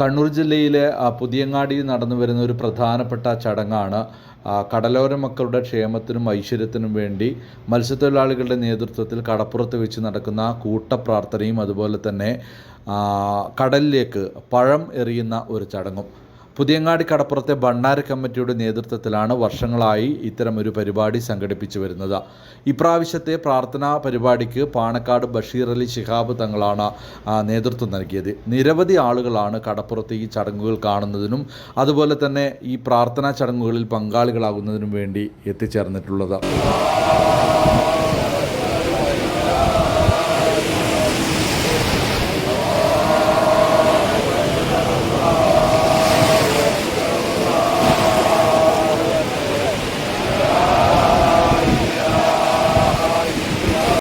കണ്ണൂർ ജില്ലയിലെ പുതിയങ്ങാടിയിൽ നടന്നു വരുന്ന ഒരു പ്രധാനപ്പെട്ട ചടങ്ങാണ് കടലോര മക്കളുടെ ക്ഷേമത്തിനും ഐശ്വര്യത്തിനും വേണ്ടി മത്സ്യത്തൊഴിലാളികളുടെ നേതൃത്വത്തിൽ കടപ്പുറത്ത് വെച്ച് നടക്കുന്ന കൂട്ടപ്രാർത്ഥനയും അതുപോലെ തന്നെ കടലിലേക്ക് പഴം എറിയുന്ന ഒരു ചടങ്ങും. പുതിയങ്ങാടി കടപ്പുറത്തെ ഭണ്ണാര കമ്മിറ്റിയുടെ നേതൃത്വത്തിലാണ് വർഷങ്ങളായി ഇത്തരമൊരു പരിപാടി സംഘടിപ്പിച്ചു വരുന്നത്. ഇപ്രാവശ്യത്തെ പ്രാർത്ഥനാ പരിപാടിക്ക് പാണക്കാട് ബഷീർ അലി ശിഹാബ് തങ്ങളാണ് നേതൃത്വം നൽകിയത്. നിരവധി ആളുകളാണ് കടപ്പുറത്ത് ഈ ചടങ്ങുകൾ കാണുന്നതിനും അതുപോലെ തന്നെ ഈ പ്രാർത്ഥനാ ചടങ്ങുകളിൽ പങ്കാളികളാകുന്നതിനും വേണ്ടി എത്തിച്ചേർന്നിട്ടുള്ളത്.